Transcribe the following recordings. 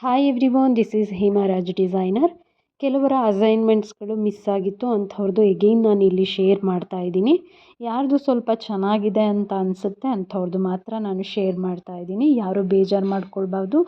Hi everyone, this is Hema Raj designer. ಕೆಲವರ ಅಸೈನ್ಮೆಂಟ್ಸ್ಗಳು miss ಆಗಿತ್ತು ಅಂಥವ್ರದ್ದು again ನಾನು ಇಲ್ಲಿ ಶೇರ್ ಮಾಡ್ತಾ ಇದ್ದೀನಿ. ಯಾರ್ದು ಸ್ವಲ್ಪ ಚೆನ್ನಾಗಿದೆ ಅಂತ ಅನಿಸುತ್ತೆ ಅಂಥವ್ರದ್ದು ಮಾತ್ರ ನಾನು ಶೇರ್ ಮಾಡ್ತಾ ಇದ್ದೀನಿ. ಯಾರು ಬೇಜಾರು ಮಾಡ್ಕೊಳ್ಬಾರ್ದು.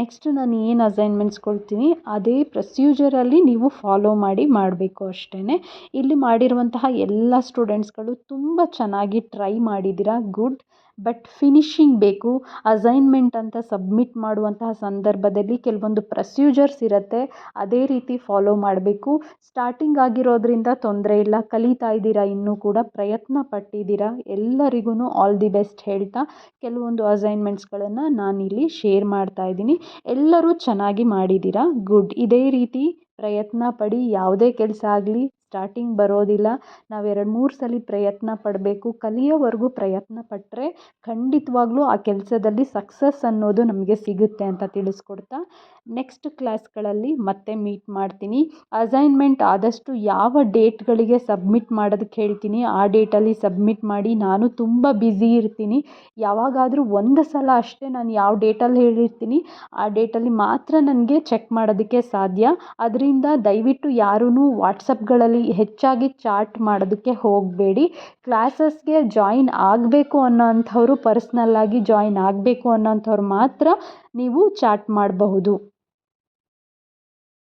ನೆಕ್ಸ್ಟ್ ನಾನು ಏನು ಅಸೈನ್ಮೆಂಟ್ಸ್ ಕೊಡ್ತೀನಿ, ಅದೇ ಪ್ರೊಸೀಜರಲ್ಲಿ ನೀವು ಫಾಲೋ ಮಾಡಿ ಮಾಡಬೇಕು ಅಷ್ಟೇ ಇಲ್ಲಿ ಮಾಡಿರುವಂತಹ ಎಲ್ಲ ಸ್ಟೂಡೆಂಟ್ಸ್ಗಳು ತುಂಬ ಚೆನ್ನಾಗಿ ಟ್ರೈ ಮಾಡಿದ್ದೀರಾ ಗುಡ್ ಬಟ್ ಫಿನಿಶಿಂಗ್ ಬೇಕು ಅಸೈನ್ಮೆಂಟ್ ಅಂತ ಸಬ್ಮಿಟ್ ಮಾಡುವಂತಹ ಸಂದರ್ಭದಲ್ಲಿ ಕೆಲವೊಂದು ಪ್ರೊಸೀಜರ್ಸ್ ಇರುತ್ತೆ. ಅದೇ ರೀತಿ ಫಾಲೋ ಮಾಡಬೇಕು. ಸ್ಟಾರ್ಟಿಂಗ್ ಆಗಿರೋದ್ರಿಂದ ತೊಂದರೆ ಇಲ್ಲ. ಕಲಿತಾ ಇದ್ದೀರಾ ಇನ್ನೂ ಕೂಡ ಪ್ರಯತ್ನ ಪಟ್ಟಿದ್ದೀರಾ? ಎಲ್ಲರಿಗೂ ಆಲ್ ದಿ ಬೆಸ್ಟ್ ಹೇಳ್ತಾ ಕೆಲವೊಂದು ಅಸೈನ್ಮೆಂಟ್ಸ್ಗಳನ್ನು ನಾನಿಲ್ಲಿ ಶೇರ್ ಮಾಡ್ತಾ ಇದ್ದೀನಿ. ಎಲ್ಲರೂ ಚೆನ್ನಾಗಿ ಮಾಡಿದ್ದೀರಾ? ಗುಡ್ ಇದೇ ರೀತಿ ಪ್ರಯತ್ನ ಪಡಿ. ಯಾವುದೇ ಕೆಲಸ ಆಗಲಿ ಸ್ಟಾರ್ಟಿಂಗ್ ಬರೋದಿಲ್ಲ. ನಾವು ಎರಡು ಮೂರು ಸಲ ಪ್ರಯತ್ನ ಪಡಬೇಕು. ಕಲಿಯೋವರೆಗೂ ಪ್ರಯತ್ನ ಪಟ್ಟರೆ ಖಂಡಿತವಾಗ್ಲೂ ಆ ಕೆಲಸದಲ್ಲಿ ಸಕ್ಸಸ್ ಅನ್ನೋದು ನಮಗೆ ಸಿಗುತ್ತೆ ಅಂತ ತಿಳಿಸ್ಕೊಡ್ತಾ. ನೆಕ್ಸ್ಟ್ ಕ್ಲಾಸ್ಗಳಲ್ಲಿ ಮತ್ತೆ ಮೀಟ್ ಮಾಡ್ತೀನಿ. ಅಸೈನ್ಮೆಂಟ್ ಆದಷ್ಟು ಯಾವ ಡೇಟ್ಗಳಿಗೆ ಸಬ್ಮಿಟ್ ಮಾಡೋದಕ್ಕೆ ಹೇಳ್ತೀನಿ. ಆ ಡೇಟಲ್ಲಿ ಸಬ್ಮಿಟ್ ಮಾಡಿ ನಾನು ತುಂಬ ಬ್ಯುಸಿ ಇರ್ತೀನಿ. ಯಾವಾಗಾದರೂ ಒಂದು ಸಲ ಅಷ್ಟೇ ನಾನು ಯಾವ ಡೇಟಲ್ಲಿ ಹೇಳಿರ್ತೀನಿ, ಆ ಡೇಟಲ್ಲಿ ಮಾತ್ರ ನನಗೆ ಚೆಕ್ ಮಾಡೋದಕ್ಕೆ ಸಾಧ್ಯ. ಅದರಿಂದ ದಯವಿಟ್ಟು ಯಾರೂ ವಾಟ್ಸಪ್ಗಳಲ್ಲಿ ಹೆಚ್ಚಾಗಿ ಚಾಟ್ ಮಾಡೋದಕ್ಕೆ ಹೋಗಬೇಡಿ. ಕ್ಲಾಸಸ್ಗೆ ಜಾಯಿನ್ ಆಗಬೇಕು ಅನ್ನೋ ಅಂಥವ್ರು ಪರ್ಸ್ನಲ್ಲಾಗಿ ಜಾಯಿನ್ ಆಗಬೇಕು ಅನ್ನೋಂಥವ್ರು ಮಾತ್ರ ನೀವು ಚಾಟ್ ಮಾಡಬಹುದು.